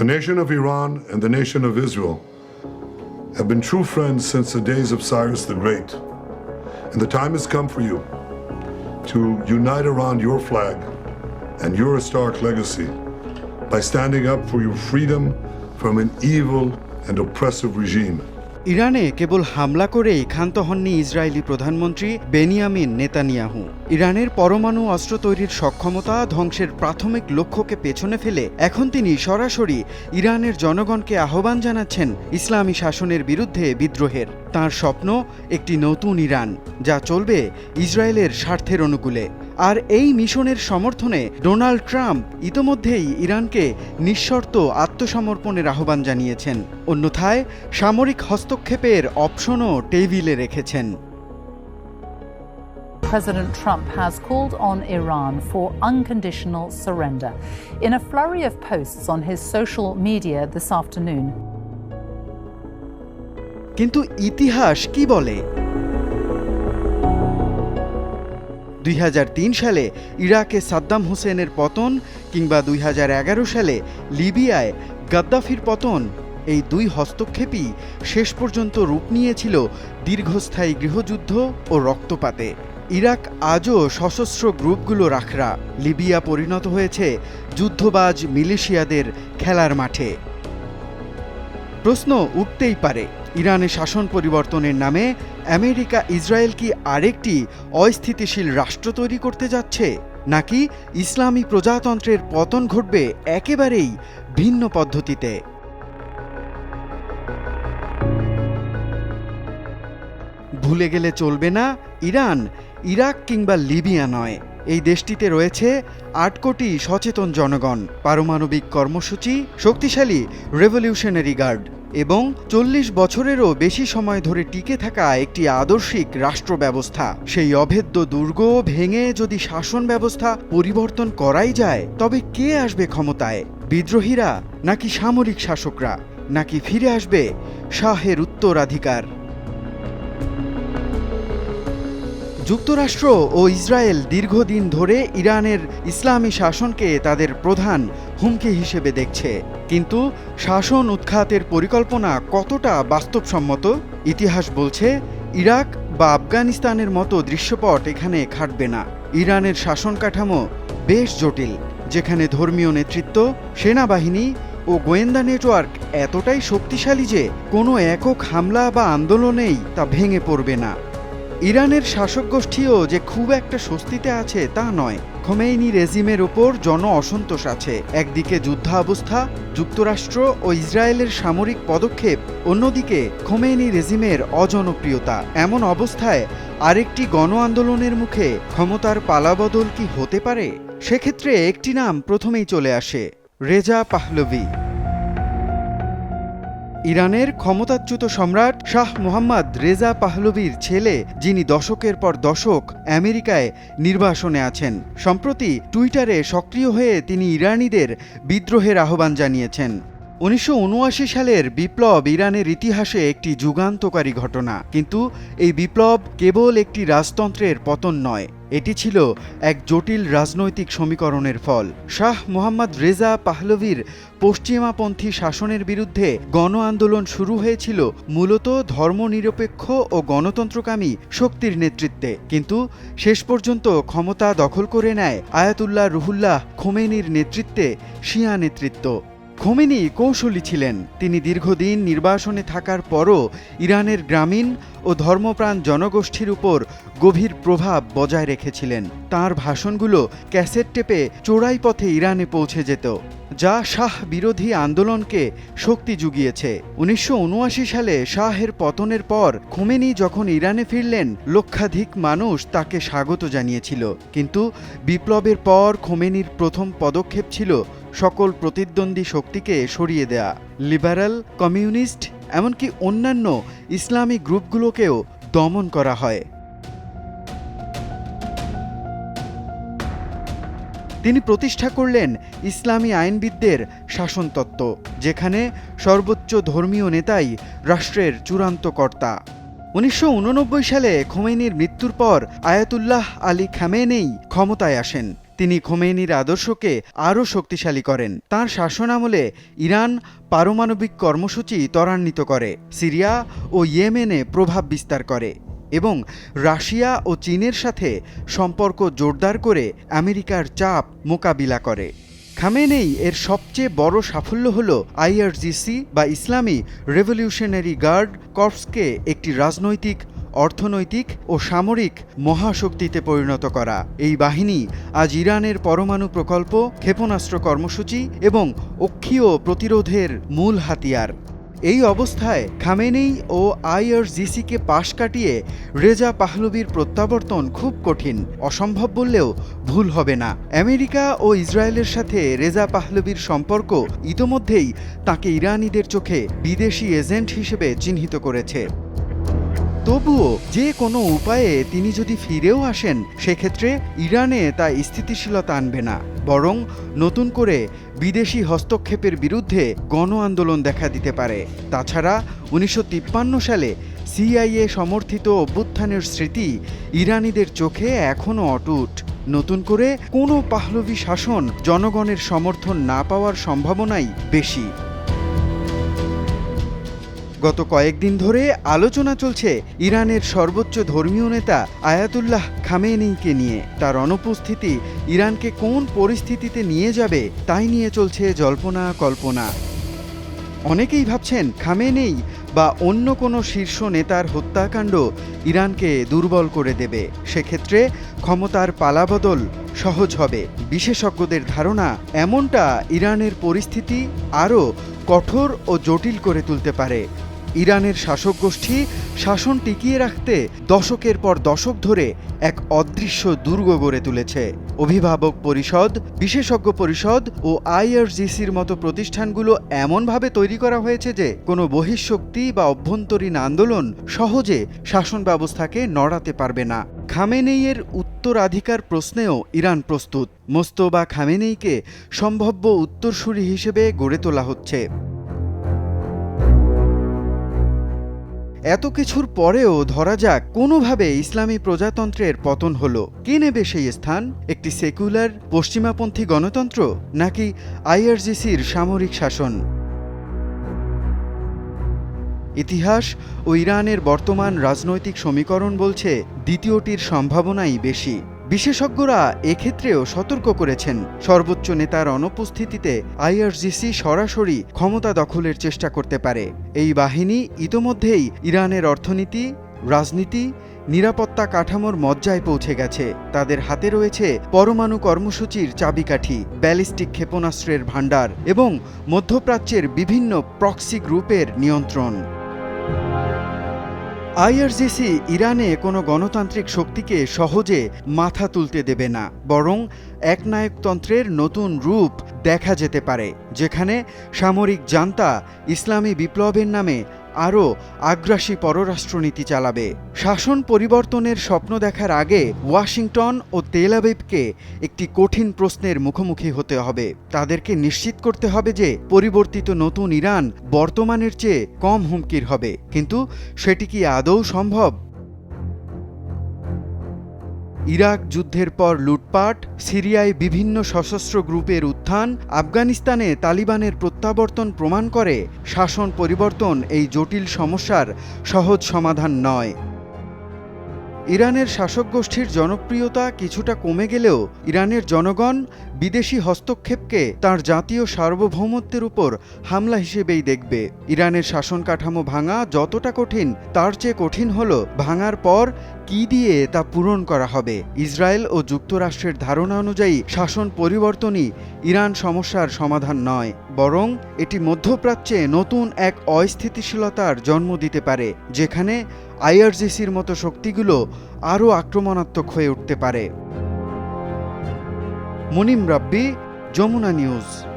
The nation of Iran and the nation of Israel have been true friends since the days of Cyrus the Great. And the time has come for you to unite around your flag and your historic legacy by standing up for your freedom from an evil and oppressive regime. ইরানে কেবল হামলা করেই ক্ষান্ত হননি Israeli প্রধানমন্ত্রী Benjamin Netanyahu. ইরানের পরমাণু অস্ত্র তৈরির সক্ষমতা ধ্বংসের প্রাথমিক লক্ষ্যকে পেছনে ফেলে এখন তিনি সরাসরি ইরানের জনগণকে আহ্বান জানাচ্ছেন ইসলামী শাসনের বিরুদ্ধে বিদ্রোহের। তার স্বপ্ন একটি নতুন ইরান, যা চলবে ইসরায়েলের স্বার্থের অনুকূলে। আর এই মিশনের সমর্থনে ডোনাল্ড ট্রাম্প ইতোমধ্যেই ইরানকে নিঃশর্ত আত্মসমর্পণের আহ্বান জানিয়েছেন অন্যথায় সামরিক হস্তক্ষেপের অপশনও টেবিলে রেখেছেন President Trump has called on Iran for unconditional surrender. In a flurry of posts on his social media this afternoon, কিন্তু ইতিহাস কি বলে দুই হাজার তিন সালে ইরাকে সাদ্দাম হোসেনের পতন কিংবা দুই হাজার এগারো সালে লিবিয়ায় গাদ্দাফির পতন, এই দুই হস্তক্ষেপই শেষ পর্যন্ত রূপ নিয়েছিল দীর্ঘস্থায়ী গৃহযুদ্ধ ও রক্তপাতে। ইরাক আজও সশস্ত্র গ্রুপগুলো রাখরা। লিবিয়া পরিণত হয়েছে যুদ্ধবাজ মিলিশিয়াদের খেলার মাঠে। প্রশ্ন উঠতেই পারে, ইরানে শাসন পরিবর্তনের নামে আমেরিকা ইসরায়েল কি আরেকটি অস্থিতিশীল রাষ্ট্র তৈরি করতে যাচ্ছে? নাকি ইসলামী প্রজাতন্ত্রের পতন ঘটবে একেবারেই ভিন্ন পদ্ধতিতে? ভুলে গেলে চলবে না, ইরান, ইরাক কিংবা লিবিয়া নয়। এই দেশটিতে রয়েছে আট কোটি সচেতন জনগণ, পারমাণবিক কর্মসূচি, শক্তিশালী রেভলিউশনারি গার্ড। এবং চল্লিশ বছরেরও বেশি সময় ধরে টিকে থাকা একটি আদর্শিক রাষ্ট্র ব্যবস্থা সেই অভেদ্য দুর্গ ভেঙে যদি শাসন ব্যবস্থা পরিবর্তন করাই যায়, তবে কে আসবে ক্ষমতায়? বিদ্রোহীরা নাকি সামরিক শাসকরা? নাকি ফিরে আসবে শাহের উত্তরাধিকার? যুক্তরাষ্ট্র ও ইসরায়েল দীর্ঘদিন ধরে ইরানের ইসলামী শাসনকে তাদের প্রধান হুমকি হিসেবে দেখছে। কিন্তু শাসন উৎখাতের পরিকল্পনা কতটা বাস্তবসম্মত? ইতিহাস বলছে, ইরাক বা আফগানিস্তানের মতো দৃশ্যপট এখানে খাটবে না। ইরানের শাসন কাঠামো বেশ জটিল, যেখানে ধর্মীয় নেতৃত্ব, সেনাবাহিনী ও গোয়েন্দা নেটওয়ার্ক এতটাই শক্তিশালী যে কোনো একক হামলা বা আন্দোলনেই তা ভেঙে পড়বে না। ইরানের শাসক গোষ্ঠীও যে খুব একটা স্বস্তিতে আছে তা নয়। খোমেইনি রেজিমের ওপর জন অসন্তোষ আছে। একদিকে যুদ্ধাবস্থা, যুক্তরাষ্ট্র ও ইসরায়েলের সামরিক পদক্ষেপ, অন্যদিকে খোমেইনি রেজিমের অজনপ্রিয়তা। এমন অবস্থায় আরেকটি গণ আন্দোলনের মুখে ক্ষমতার পালাবদল কি হতে পারে? সেক্ষেত্রে একটি নাম প্রথমেই চলে আসে, রেজা পাহলভি। ইরানের ক্ষমতাচ্যুত সম্রাট শাহ মোহাম্মদ রেজা পাহলভির ছেলে, যিনি দশকের পর দশক আমেরিকায় নির্বাসনে আছেন। সম্প্রতি টুইটারে সক্রিয় হয়ে তিনি ইরানিদের বিদ্রোহের আহ্বান জানিয়েছেন। উনিশশো উনআশি সালের বিপ্লব ইরানের ইতিহাসে একটি যুগান্তকারী ঘটনা। কিন্তু এই বিপ্লব কেবল একটি রাজতন্ত্রের পতন নয়, এটি ছিল এক জটিল রাজনৈতিক সমীকরণের ফল। শাহ মোহাম্মদ রেজা পাহলভির পশ্চিমাপন্থী শাসনের বিরুদ্ধে গণ আন্দোলন শুরু হয়েছিল মূলত ধর্মনিরপেক্ষ ও গণতন্ত্রকামী শক্তির নেতৃত্বে। কিন্তু শেষ পর্যন্ত ক্ষমতা দখল করে নেয় আয়াতুল্লাহ রুহুল্লাহ খোমেনির নেতৃত্বে শিয়া নেতৃত্ব। খোমেনি কৌশলী ছিলেন। তিনি দীর্ঘদিন নির্বাসনে থাকার পরও ইরানের গ্রামীণ ও ধর্মপ্রাণ জনগোষ্ঠীর উপর গভীর প্রভাব বজায় রেখেছিলেন। তার ভাষণগুলো ক্যাসেট টেপে চোরাই পথে ইরানে পৌঁছে যেত, যা শাহ বিরোধী আন্দোলনকে শক্তি জুগিয়েছে। উনিশশো উনআশি সালে শাহের পতনের পর খোমেনি যখন ইরানে ফিরলেন, লক্ষাধিক মানুষ তাকে স্বাগত জানিয়েছিল। কিন্তু বিপ্লবের পর খোমেনির প্রথম পদক্ষেপ ছিল সকল প্রতিদ্বন্দ্বী শক্তিকে সরিয়ে দেয়া। লিবারাল, কমিউনিস্ট, এমনকি অন্যান্য ইসলামী গ্রুপগুলোকেও দমন করা হয়। তিনি প্রতিষ্ঠা করলেন ইসলামী আইনবিদদের শাসনতত্ত্ব, যেখানে সর্বোচ্চ ধর্মীয় নেতাই রাষ্ট্রের চূড়ান্ত কর্তা। উনিশশো উননব্বই সালে খোমেনির মৃত্যুর পর আয়াতুল্লাহ আলী খামেনেই ক্ষমতায় আসেন। তিনি খোমেনির আদর্শকে আরও শক্তিশালী করেন। তার শাসনামলে ইরান পারমাণবিক কর্মসূচি ত্বরান্বিত করে, সিরিয়া ও ইয়েমেনে প্রভাব বিস্তার করে এবং রাশিয়া ও চীনের সাথে সম্পর্ক জোরদার করে আমেরিকার চাপ মোকাবিলা করে। খামেনেই এর সবচেয়ে বড় সাফল্য হল আইআরজিসি বা ইসলামী রেভলিউশনারি গার্ড কর্পসকে একটি রাজনৈতিক অর্থনৈতিক ও সামরিক মহাশক্তিতে পরিণত করা। এই বাহিনী আজ ইরানের পরমাণু প্রকল্প, ক্ষেপণাস্ত্র কর্মসূচি এবং অক্ষীয় প্রতিরোধের মূল হাতিয়ার। এই অবস্থায় খামেনেই ও আইআরজিসিকে পাশ কাটিয়ে রেজা পাহলবির প্রত্যাবর্তন খুব কঠিন। অসম্ভব বললেও ভুল হবে না। আমেরিকা ও ইসরায়েলের সাথে রেজা পাহলবির সম্পর্ক ইতোমধ্যেই তাকে ইরানিদের চোখে বিদেশি এজেন্ট হিসেবে চিহ্নিত করেছে। তবুও যে কোনো উপায়ে তিনি যদি ফিরেও আসেন, সেক্ষেত্রে ইরানে তা স্থিতিশীলতা আনবে না। বরং নতুন করে বিদেশি হস্তক্ষেপের বিরুদ্ধে গণ আন্দোলন দেখা দিতে পারে। তাছাড়া উনিশশো তিপ্পান্ন সালে সিআইএ সমর্থিত অভ্যুত্থানের স্মৃতি ইরানিদের চোখে এখনও অটুট। নতুন করে কোনো পাহলভি শাসন জনগণের সমর্থন না পাওয়ার সম্ভাবনাই বেশি। গত কয়েকদিন ধরে আলোচনা চলছে ইরানের সর্বোচ্চ ধর্মীয় নেতা আয়াতুল্লাহ খামেনিকে নিয়ে। তার অনুপস্থিতি ইরানকে কোন পরিস্থিতিতে নিয়ে যাবে তাই নিয়ে চলছে জল্পনা কল্পনা। অনেকেই ভাবছেন খামেনেই বা অন্য কোনো শীর্ষ নেতার হত্যাকাণ্ড ইরানকে দুর্বল করে দেবে। সেক্ষেত্রে ক্ষমতার পালাবদল সহজ হবে। বিশেষজ্ঞদের ধারণা এমনটা ইরানের পরিস্থিতি আরও কঠোর ও জটিল করে তুলতে পারে। ইরানের শাসক গোষ্ঠী শাসন টিকিয়ে রাখতে দশকের পর দশক ধরে এক অদৃশ্য দুর্গ গড়ে তুলেছে। অভিভাবক পরিষদ, বিশেষজ্ঞ পরিষদ ও আইআরজিসির মতো প্রতিষ্ঠানগুলো এমনভাবে তৈরি করা হয়েছে যে কোনো বহিঃশক্তি বা অভ্যন্তরীণ আন্দোলন সহজে শাসন ব্যবস্থাকে নড়াতে পারবে না। খামেনেইয়ের উত্তরাধিকার প্রশ্নেও ইরান প্রস্তুত। মোস্তবা খামেনেইকে সম্ভাব্য উত্তরসূরি হিসেবে গড়ে তোলা হচ্ছে। এত কিছুর পরেও ধরা যাক কোনোভাবে ইসলামী প্রজাতন্ত্রের পতন হলো। কে নেবে সেই স্থান? একটি সেকুলার, পশ্চিমাপন্থী গণতন্ত্র? নাকি আইআরজিসির সামরিক শাসন? ইতিহাস ও ইরানের বর্তমান রাজনৈতিক সমীকরণ বলছে দ্বিতীয়টির সম্ভাবনাই বেশি। বিশেষজ্ঞরা এক্ষেত্রেও সতর্ক করেছেন। সর্বোচ্চ নেতার অনুপস্থিতিতে আইআরজিসি সরাসরি ক্ষমতা দখলের চেষ্টা করতে পারে। এই বাহিনী ইতোমধ্যেই ইরানের অর্থনীতি, রাজনীতি, নিরাপত্তা কাঠামোর মজ্জায় পৌঁছে গেছে। তাদের হাতে রয়েছে পরমাণু কর্মসূচির চাবিকাঠি, ব্যালিস্টিক ক্ষেপণাস্ত্রের ভাণ্ডার এবং মধ্যপ্রাচ্যের বিভিন্ন প্রক্সি গ্রুপের নিয়ন্ত্রণ। আইআরজিসি ইরানে কোনো গণতান্ত্রিক শক্তিকে সহজে মাথা তুলতে দেবে না, বরং একনায়কতন্ত্রের নতুন রূপ দেখা যেতে পারে, যেখানে সামরিক জান্তা ইসলামী বিপ্লবের নামে আরও আগ্রাসী পররাষ্ট্রনীতি চালাবে। শাসন পরিবর্তনের স্বপ্ন দেখার আগে ওয়াশিংটন ও তেলাবিবকে একটি কঠিন প্রশ্নের মুখোমুখি হতে হবে। তাদেরকে নিশ্চিত করতে হবে যে পরিবর্তিত নতুন ইরান বর্তমানের চেয়ে কম হুমকির হবে। কিন্তু সেটি কি আদৌ সম্ভব? ইরাক যুদ্ধের পর লুটপাট, সিরিয়ায় বিভিন্ন সশস্ত্র গ্রুপের উত্থান, আফগানিস্তানে তালিবানের প্রত্যাবর্তন প্রমাণ করে শাসন পরিবর্তন এই জটিল সমস্যার সহজ সমাধান নয়। ইরানের শাসক গোষ্ঠীর জনপ্রিয়তা কিছুটা কমে গেলেও ইরানের জনগণ বিদেশি হস্তক্ষেপকে তার জাতীয় সার্বভৌমত্বের উপর হামলা হিসেবেই দেখবে। ইরানের শাসন কাঠামো ভাঙা যতটা কঠিন, তার চেয়ে কঠিন হল ভাঙার পর কি দিয়ে তা পূরণ করা হবে। ইসরায়েল ও যুক্তরাষ্ট্রের ধারণা অনুযায়ী শাসন পরিবর্তনই ইরান সমস্যার সমাধান নয়, বরং এটি মধ্যপ্রাচ্যে নতুন এক অস্থিতিশীলতার জন্ম দিতে পারে, যেখানে আইআরজিসির মতো শক্তিগুলো আরও আক্রমণাত্মক হয়ে উঠতে পারে। মুনিম রাব্বি যমুনা নিউজ।